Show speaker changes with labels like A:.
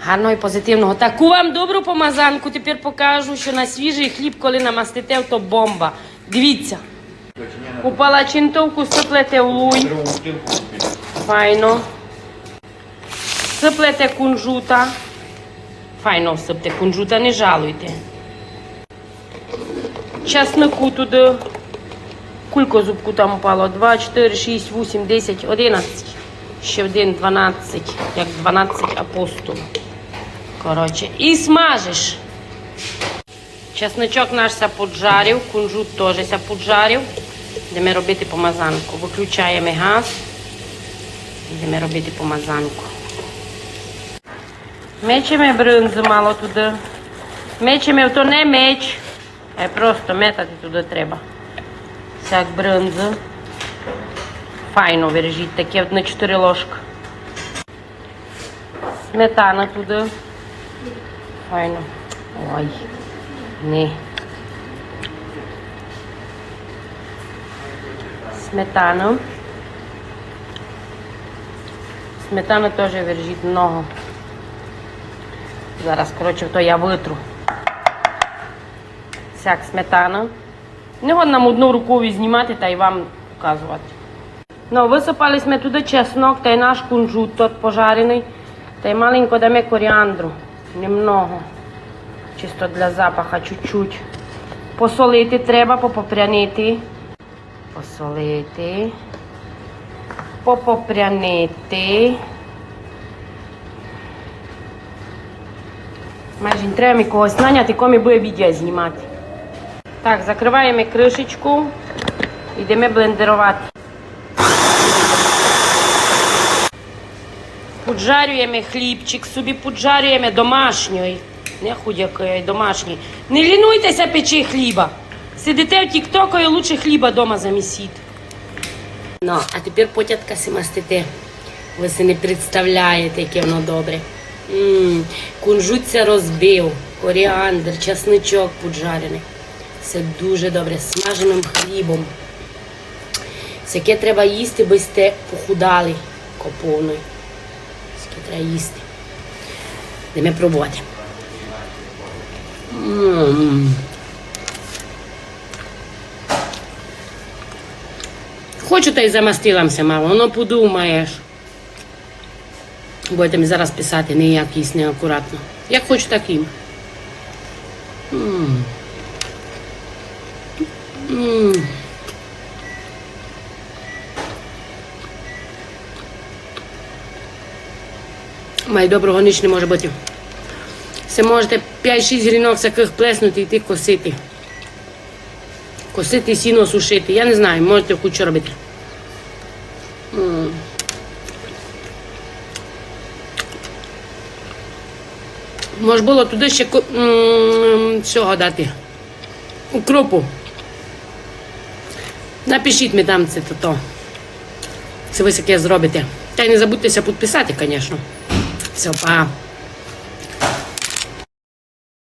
A: Гарного і позитивного. Таку вам добру помазанку тепер покажу, що на свіжий хліб, коли намастите, то бомба. Дивіться. У палачинтовку сиплете улуй. Файно. Сиплете кунжута. Файно всипте кунжута, не жалуйте. Часнику туди. Кулько зубку там упало. 2, 4, 6, 8, 10, 11. Ще один 12, як 12 апостол. Коротше. І смажиш. Чесничок наш ся поджарив, кунжут теж ся поджарив. Йдемо робити помазанку. Виключаємо газ. Йдемо робити помазанку. Мечемо бринзу мало туди. Мечемо, то не меч, а просто метати туди треба. Сяк бринзу. Файно виріжіть, таке на 4 ложки. Сметана туди. Файно. Ой. Не. Сметану. Сметану теж виріжіть много. Зараз, коротше, то я витру. Сяк сметану. Не нам одну рукою знімати та й вам показувати. Ну, висипали ми туди чеснок та й наш кунжут тот пожарений. Та й маленько дамо коріандру. Немного. Чисто для запаха, чуть-чуть. Посолити треба, попопрянити. Посолити. Попопрянити. Майже не треба когось наняти, кому буде відео знімати. Так, закриваємо кришечку. Йдемо блендерувати. Поджарюємо хлібчик, собі поджарюємо домашньої. Не худякої, домашньої. Не лінуйтеся печи хліба. Сидите в тіктоку і лучше хліба дома замісіть. Ну, а тепер потятка симастите. Ви си не представляєте, яке воно добре. М, Кунжуться розбив, коріандр, часничок поджарений. Все дуже добре, з смаженим хлібом. Всяке треба їсти, бо сте похудали коповною. Треба їсти. Йдемо пробувати. М. Хочу та й замастиламся мало, ну подумаєш. Будете мені зараз писати не якісь неакуратно. Як хочу, так і. М. Май доброго ніч не може бути. Це можете 5-6 грінок таких плеснути і йти косити. Косити сіно сушити. Я не знаю, можете що робити. Може було туди ще цього дати. Укропу. Напишіть мені там це то. Це ви таке зробите. Та й не забудьтеся підписати, звісно. Seu pá.